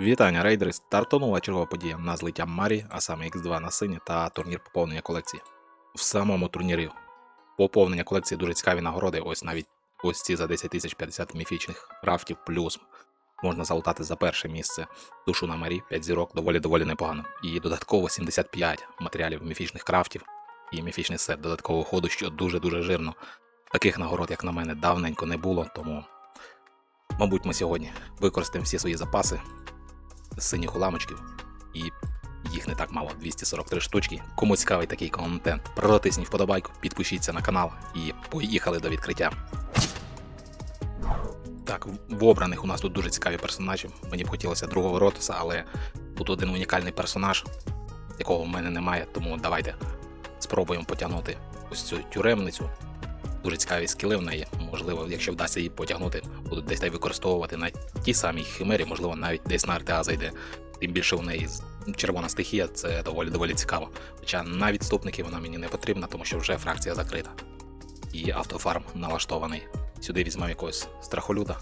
Вітання, рейдери! Стартонула чергова подія на злиття Марі, а саме X2 на сині та турнір поповнення колекції. В самому турнірі поповнення колекції дуже цікаві нагороди. Ось навіть ось ці за 10 тисяч 50 міфічних крафтів, плюс можна залутати за перше місце душу на Марі, 5 зірок, доволі доволі непогано. І додатково 75 матеріалів міфічних крафтів і міфічний сет додаткового ходу, що дуже-дуже жирно. Таких нагород, як на мене, давненько не було, тому, мабуть, ми сьогодні використаємо всі свої запаси синіх уламочків, і їх не так мало 243 штучки. Кому цікавий такий контент, протисніть вподобайку, підпишіться на канал і поїхали до відкриття. Так, в обраних у нас тут дуже цікаві персонажі. Мені б хотілося другого ротуса, але тут один унікальний персонаж, якого в мене немає, тому давайте спробуємо потягнути ось цю тюремницю. Дуже цікаві скіли в неї. Можливо, якщо вдасться її потягнути, будуть десь використовувати на ті самі химері, можливо, навіть десь на РТА зайде. Тим більше в неї червона стихія, це доволі доволі цікаво. Хоча на відступники вона мені не потрібна, тому що вже фракція закрита. І автофарм налаштований. Сюди візьмемо якогось страхолюда,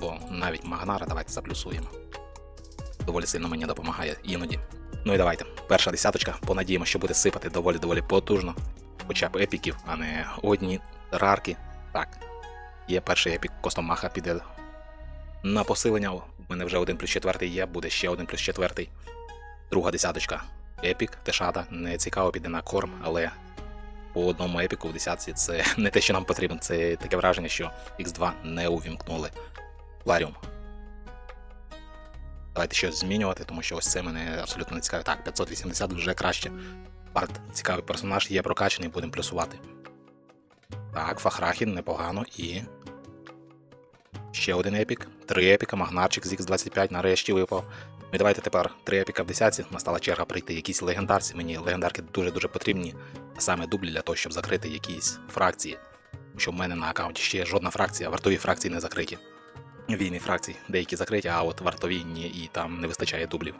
бо навіть Магнара давайте заплюсуємо. Доволі сильно мені допомагає іноді. Ну і давайте. Перша десяточка, понадіємо, що буде сипати доволі доволі потужно. Хоча б епіків, а не одні рарки. Так. Є перший епік Костомаха піде на посилення. У мене вже один плюс четвертий є, буде ще один плюс четвертий. Друга десяточка. Епік, Тешада. Не цікаво піде на корм, але по одному епіку в десятці це не те, що нам потрібно. Це таке враження, що X2 не увімкнули. Ларіум. Давайте щось змінювати, тому що ось це мене абсолютно не цікавить. Так, 580 вже краще. Барт, цікавий персонаж, є прокачаний, будемо плюсувати. Так, Фахрахін непогано і. Ще один епік. Три епіка, Магнарчик з X25 нарешті випав. Ну і давайте тепер три епіка в десятці. Настала черга прийти якісь легендарці. Мені легендарки дуже-дуже потрібні, а саме дублі для того, щоб закрити якісь фракції. Що в мене на аккаунті ще жодна фракція, вартові фракції не закриті. Війні фракції, деякі закриті, а от вартові ні, і там не вистачає дублів.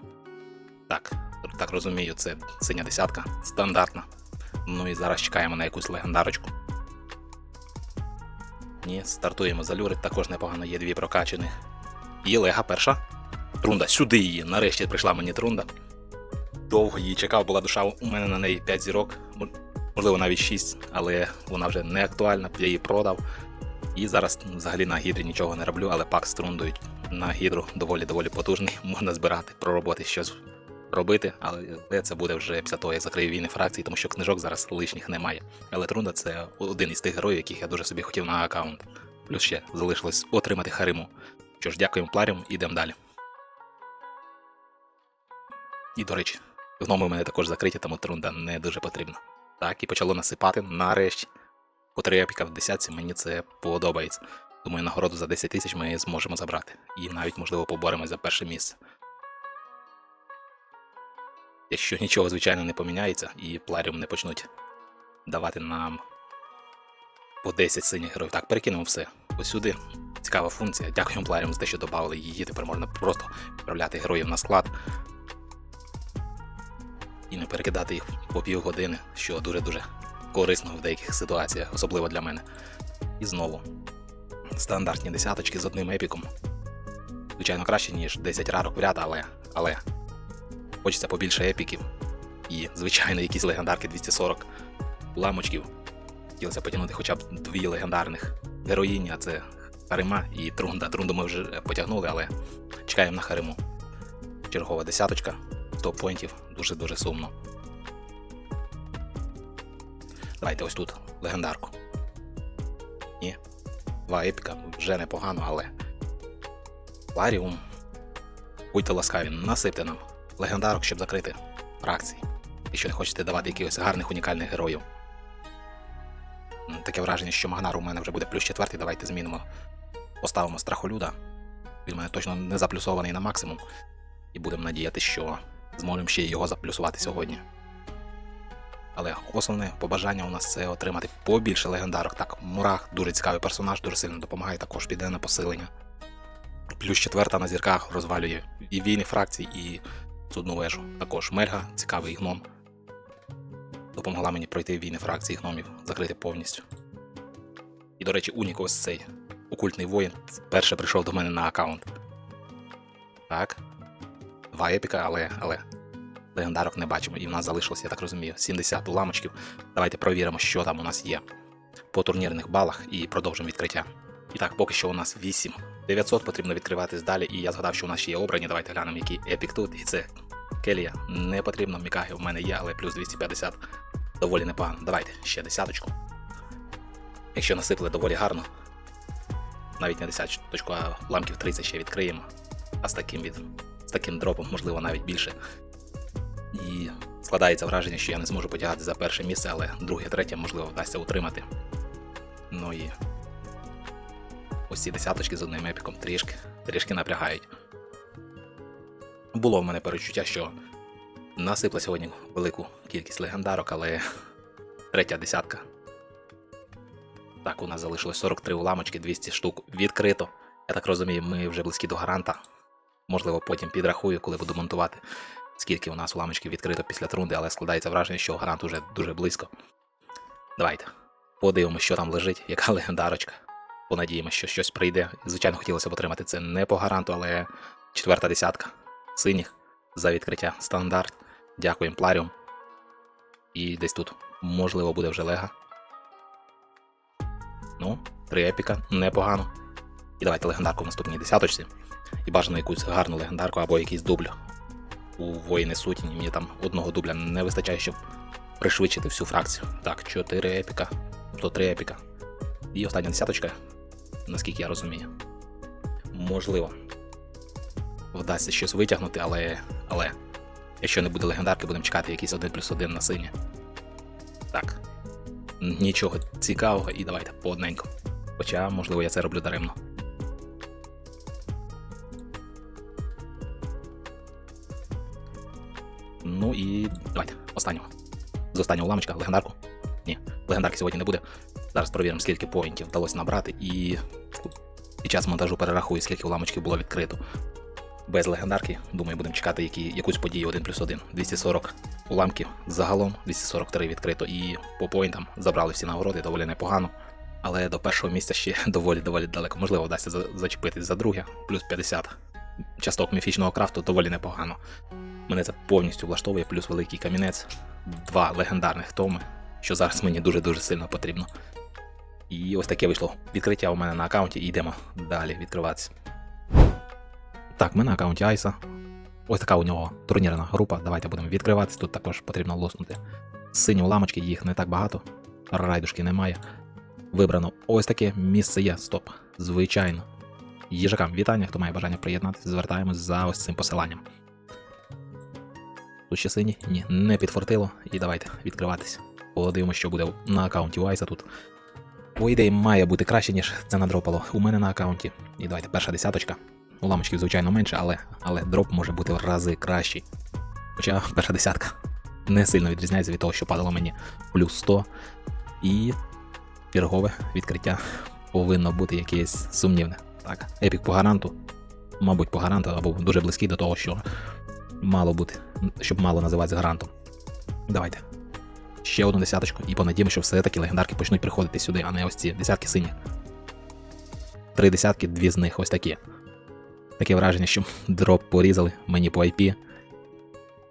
Так, так розумію, це синя десятка, стандартна. Ну і зараз чекаємо на якусь легендарочку. Ні, стартуємо за також непогано є дві прокачаних. І лега перша. Трунда, сюди її. Нарешті прийшла мені трунда. Довго її чекав, була душа, у мене на неї 5 зірок, можливо навіть 6, але вона вже не актуальна, я її продав. І зараз взагалі на гідрі нічого не роблю, але пак з трундою на гідру доволі доволі потужний. Можна збирати, пророботи щось робити, але це буде вже після того, як закрию війни фракції, тому що книжок зараз лишніх немає. Але Трунда це один із тих героїв, яких я дуже собі хотів на аккаунт. Плюс ще залишилось отримати Хариму. Що ж, дякуємо пларям, ідемо далі. І, до речі, гноми в мене також закриті, тому Трунда не дуже потрібна. Так, і почало насипати нарешті. По три епіка в десятці мені це подобається. Думаю, нагороду за 10 тисяч ми зможемо забрати. І навіть, можливо, поборемось за перше місце. Якщо нічого, звичайно, не поміняється, і пларіум не почнуть давати нам по 10 синіх героїв. Так, перекинемо все. Ось. Цікава функція. Дякуємо пларіум за те, що додали її. Тепер можна просто відправляти героїв на склад. І не перекидати їх по півгодини, що дуже-дуже корисно в деяких ситуаціях, особливо для мене. І знову стандартні десяточки з одним епіком. Звичайно, краще, ніж 10 рарок в ряд, але. але хочеться побільше епіків. І, звичайно, якісь легендарки 240 ламочків. Хотілося потягнути хоча б дві легендарних героїні, а це Харима і Трунда. Трунду ми вже потягнули, але чекаємо на Хариму. Чергова десяточка, 100 поінтів, дуже-дуже сумно. Давайте ось тут легендарку. Ні. Два епіка вже непогано, але. Ларіум. Будьте ласкаві, насипте нам легендарок, щоб закрити фракції. Якщо не хочете давати якихось гарних унікальних героїв. Таке враження, що Магнар у мене вже буде плюс четвертий, давайте змінимо. Поставимо страхолюда. Він у мене точно не заплюсований на максимум. І будемо надіяти, що зможемо ще його заплюсувати сьогодні. Але основне побажання у нас це отримати побільше легендарок. Так, Мурах дуже цікавий персонаж, дуже сильно допомагає, також піде на посилення. Плюс четверта на зірках розвалює і війни фракцій, і судну вежу. Також Мельга, цікавий гном. Допомогла мені пройти війни фракції гномів, закрити повністю. І, до речі, Унік ось цей окультний воїн вперше прийшов до мене на аккаунт. Так. два епіка, але, але легендарок не бачимо. І в нас залишилось, я так розумію, 70 уламочків. Давайте провіримо, що там у нас є по турнірних балах і продовжимо відкриття. І так, поки що у нас 8 900, потрібно відкриватись далі. І я згадав, що у нас ще є обрані. Давайте глянемо, який епік тут. І це Келія. Не потрібно, Мікаги в мене є, але плюс 250 доволі непогано. Давайте ще десяточку. Якщо насипали доволі гарно, навіть не десяточку, а ламків 30 ще відкриємо. А з таким від з таким дропом, можливо, навіть більше. І складається враження, що я не зможу потягати за перше місце, але друге, третє, можливо, вдасться утримати. Ну і ці десяточки з одним епіком трішки, трішки напрягають. Було в мене перечуття, що насипла сьогодні велику кількість легендарок, але третя десятка. Так, у нас залишилось 43 уламочки, 200 штук відкрито. Я так розумію, ми вже близькі до гаранта. Можливо, потім підрахую, коли буду монтувати, скільки у нас уламочків відкрито після трунди, але складається враження, що гарант уже дуже близько. Давайте подивимося, що там лежить, яка легендарочка. Понадіємося, що щось прийде. Звичайно, хотілося б отримати це не по гаранту, але четверта десятка синіх за відкриття стандарт. Дякуємо Пларіум. І десь тут, можливо, буде вже лега. Ну, три епіка, непогано. І давайте легендарку в наступній десяточці. І бажано якусь гарну легендарку або якийсь дубль. У воїни сутіні. Мені там одного дубля не вистачає, щоб пришвидшити всю фракцію. Так, 4 епіка, тобто 3 епіка. І остання десяточка, наскільки я розумію. Можливо. Вдасться щось витягнути, але. але. Якщо не буде легендарки, будемо чекати якийсь 1 плюс 1 на сині. Так. Нічого цікавого, і давайте по одненьку. Хоча, можливо, я це роблю даремно. Ну і давайте, останнього. З останнього ламочка, легендарку. Ні, легендарки сьогодні не буде. Зараз перевіримо, скільки поінтів вдалося набрати, і під час монтажу перерахую, скільки уламочків було відкрито. Без легендарки, думаю, будемо чекати які, якусь подію 1 плюс 1. 240 уламків загалом, 243 відкрито, і по поінтам забрали всі нагороди доволі непогано. Але до першого місця ще доволі доволі далеко. Можливо, вдасться за- зачепитись за друге, плюс 50 часток міфічного крафту доволі непогано. Мене це повністю влаштовує, плюс великий камінець, два легендарних томи, що зараз мені дуже-дуже сильно потрібно. І ось таке вийшло відкриття у мене на аккаунті, і йдемо далі відкриватися. Так, ми на аккаунті Айса. Ось така у нього турнірна група. Давайте будемо відкриватися. Тут також потрібно лоснути сині уламочки, їх не так багато. Райдушки немає. Вибрано ось таке місце є. Стоп. Звичайно. Їжакам вітання, хто має бажання приєднатися, звертаємось за ось цим посиланням. Тут ще сині? Ні, не підфортило. І давайте відкриватись. Подивимося, що буде на аккаунті Вайса тут. По ідеї, має бути краще, ніж це надропало у мене на аккаунті. І давайте перша десяточка. Уламочків, звичайно, менше, але, але дроп може бути в рази кращий. Хоча перша десятка не сильно відрізняється від того, що падало мені плюс 100. І чергове відкриття повинно бути якесь сумнівне. Так, епік по гаранту. Мабуть, по гаранту або дуже близький до того, що мало бути, щоб мало називатися гарантом. Давайте. Ще одну десяточку і понадіємо, що все-таки легендарки почнуть приходити сюди, а не ось ці десятки сині. Три десятки, дві з них ось такі. Таке враження, що дроп порізали мені по IP.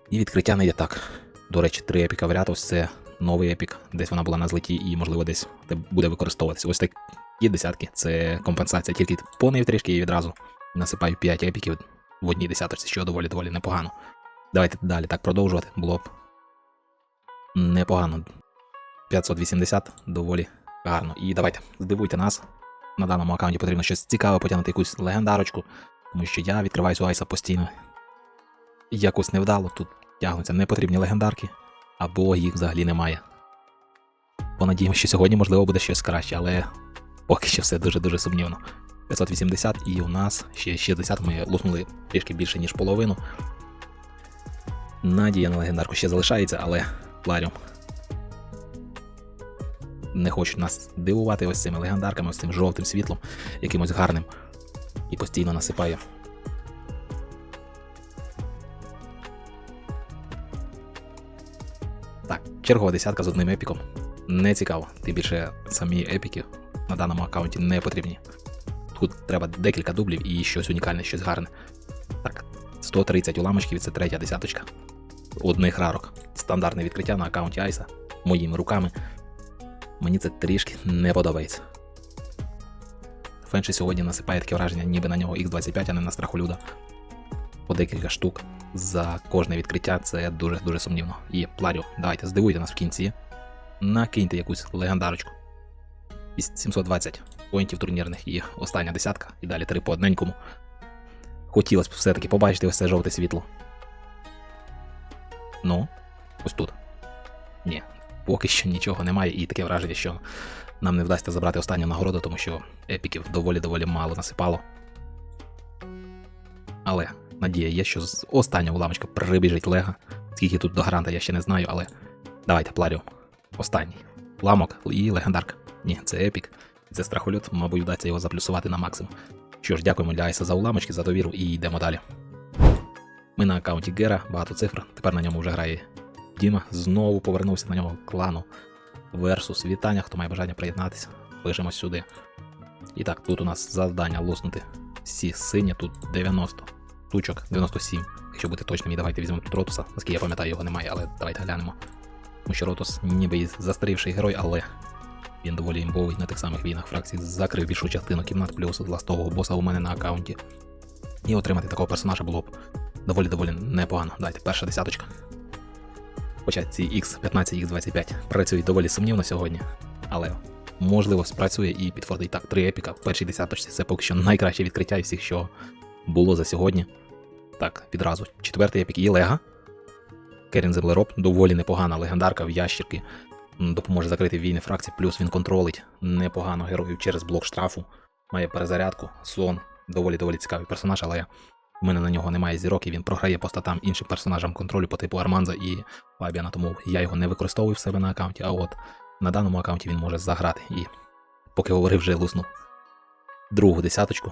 І відкриття не йде так. До речі, три епіка в ряд, ось це новий епік, десь вона була на злеті і, можливо, десь буде використовуватися. Ось такі десятки це компенсація, тільки понив трішки і відразу насипаю 5 епіків в одній десяточці, що доволі доволі непогано. Давайте далі так продовжувати, було б непогано. 580 доволі гарно. І давайте здивуйте нас. На даному аккаунті потрібно щось цікаве потягнути якусь легендарочку, тому що я відкриваюсь у Айса постійно. Якось невдало, тут тягнуться непотрібні легендарки, або їх взагалі немає. Понадіємося, що сьогодні, можливо, буде щось краще, але поки що все дуже-дуже сумнівно. 580 і у нас ще 60 ми луснули трішки більше, ніж половину. Надія на легендарку ще залишається, але Ларіум не хочуть нас дивувати ось цими легендарками, ось цим жовтим світлом, якимось гарним, і постійно насипає. Так, чергова десятка з одним епіком. Не цікаво, тим більше самі епіки на даному аккаунті не потрібні. Тут треба декілька дублів і щось унікальне, щось гарне. Так, 130 уламочків, це третя десяточка. Одних рарок. Стандартне відкриття на аккаунті Айса моїми руками. Мені це трішки не подобається. Фенші сьогодні насипає таке враження, ніби на нього X25, а не на страхолюда. По декілька штук за кожне відкриття це дуже-дуже сумнівно. І Пларіо, давайте здивуйте нас в кінці. Накиньте якусь легендарочку. Із 720 поінтів турнірних і остання десятка, і далі три по одненькому. Хотілося б все-таки побачити ось це жовте світло. Ну, ось тут. Ні, поки що нічого немає, і таке враження, що нам не вдасться забрати останню нагороду, тому що епіків доволі-доволі мало насипало. Але надія є, що з останнього уламочка прибіжить Лега. Скільки тут до гаранта, я ще не знаю, але давайте Пларіо. Останній. Ламок і легендарка. Ні, це епік. Це страхолюд, мабуть, вдасться його заплюсувати на максимум. Що ж, дякуємо для Айса за уламочки, за довіру і йдемо далі. Ми на аккаунті Гера, багато цифр. Тепер на ньому вже грає Діма. Знову повернувся на нього клану Версус. Вітання, хто має бажання приєднатися. Пишемо сюди. І так, тут у нас завдання луснути всі сині, тут 90 тучок, 97. Якщо бути точним, і давайте візьмемо тут Ротуса. Наскільки я пам'ятаю, його немає, але давайте глянемо. Тому що Ротус ніби і застарівший герой, але він доволі імбовий на тих самих війнах фракцій. Закрив більшу частину кімнат, плюс ластового боса у мене на аккаунті. І отримати такого персонажа було б доволі-доволі непогано. Давайте, перша десяточка. Хоча ці X15, X25 працюють доволі сумнівно сьогодні, але можливо спрацює і підфордить так три епіка в першій десяточці. Це поки що найкраще відкриття із всіх, що було за сьогодні. Так, відразу. Четвертий епік і Лега. Керін Землероб, доволі непогана легендарка в ящірки. Допоможе закрити війни фракцій, плюс він контролить непогано героїв через блок штрафу. Має перезарядку, сон. Доволі доволі цікавий персонаж, але в мене на нього немає зірок, і він програє по статам іншим персонажам контролю по типу Арманза і Фабіана, тому я його не використовую в себе на аккаунті, а от на даному аккаунті він може заграти. І поки говорив, вже луснув другу десяточку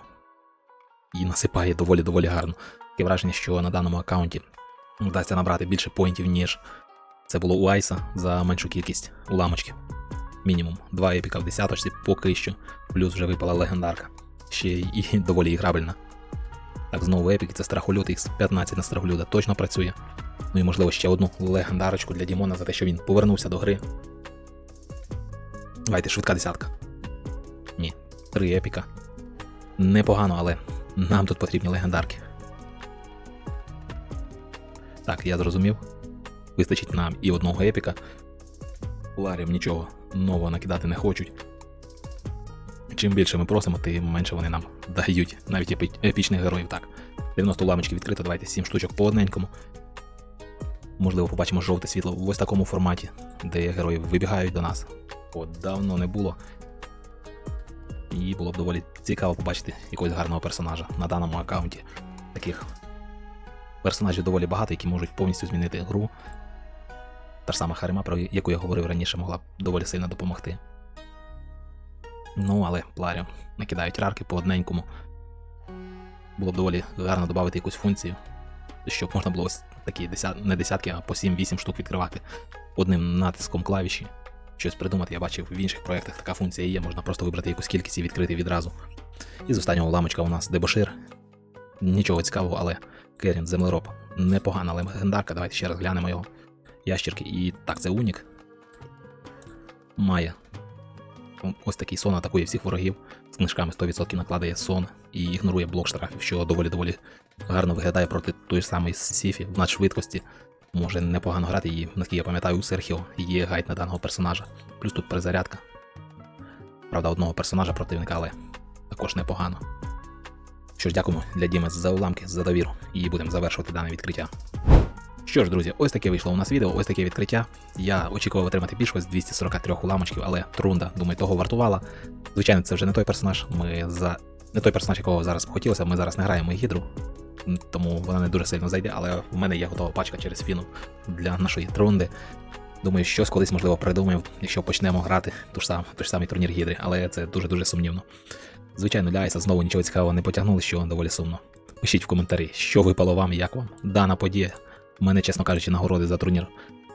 і насипає доволі-доволі гарно. Таке враження, що на даному аккаунті вдасться набрати більше поінтів, ніж це було у Айса за меншу кількість уламочків. Мінімум два епіка в десяточці поки що, плюс вже випала легендарка. Ще і доволі іграбельна. Так, знову епік, це страхолюд X15 на страхолюда точно працює. Ну і можливо ще одну легендарочку для Дімона за те, що він повернувся до гри. Давайте, швидка десятка. Ні, три епіка. Непогано, але нам тут потрібні легендарки. Так, я зрозумів. Вистачить нам і одного епіка. Ларів нічого нового накидати не хочуть. Чим більше ми просимо, тим менше вони нам дають навіть епі- епічних героїв. Так, 90 ламочки відкрито, давайте 7 штучок по одненькому. Можливо, побачимо жовте світло в ось такому форматі, де герої вибігають до нас. От давно не було. І було б доволі цікаво побачити якогось гарного персонажа на даному аккаунті. Таких персонажів доволі багато, які можуть повністю змінити гру. Та ж сама Харима, про яку я говорив раніше, могла б доволі сильно допомогти. Ну, але Пларіо накидають рарки по одненькому. Було б доволі гарно додати якусь функцію, щоб можна було ось такі десят... не десятки, а по 7-8 штук відкривати одним натиском клавіші. Щось придумати, я бачив в інших проєктах така функція є, можна просто вибрати якусь кількість і відкрити відразу. І з останнього ламочка у нас дебошир. Нічого цікавого, але Керін землероб. Непогана легендарка, давайте ще раз глянемо його. Ящірки. І так, це Унік. Має ось такий сон атакує всіх ворогів. З книжками 100% накладає сон і ігнорує блок штрафів, що доволі-доволі гарно виглядає проти тої ж самої Сіфі в надшвидкості. Може непогано грати, і, наскільки я пам'ятаю, у Серхіо є гайд на даного персонажа. Плюс тут перезарядка. Правда, одного персонажа противника, але також непогано. Що ж, дякуємо для Діми за уламки, за довіру, і будемо завершувати дане відкриття. Що ж, друзі, ось таке вийшло у нас відео, ось таке відкриття. Я очікував отримати більше з 243 уламочків, але трунда, думаю, того вартувала. Звичайно, це вже не той персонаж. Ми за не той персонаж, якого зараз хотілося. Ми зараз не граємо гідру, тому вона не дуже сильно зайде, але в мене є готова пачка через фіну для нашої трунди. Думаю, щось колись можливо придумаємо, якщо почнемо грати ту ж сам, той ж самий турнір гідри, але це дуже-дуже сумнівно. Звичайно, для Айса знову нічого цікавого не потягнули, що доволі сумно. Пишіть в коментарі, що випало вам і як вам. Дана подія. Мене, чесно кажучи, нагороди за турнір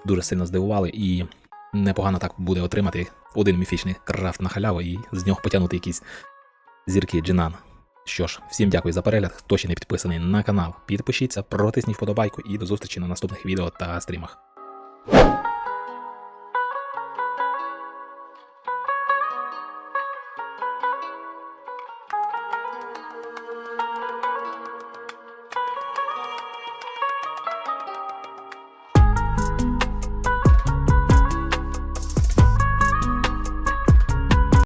дуже сильно здивували, і непогано так буде отримати один міфічний крафт на халяву і з нього потягнути якісь зірки Джинан. Що ж, всім дякую за перегляд. Хто ще не підписаний на канал, підпишіться, протисніть вподобайку і до зустрічі на наступних відео та стрімах.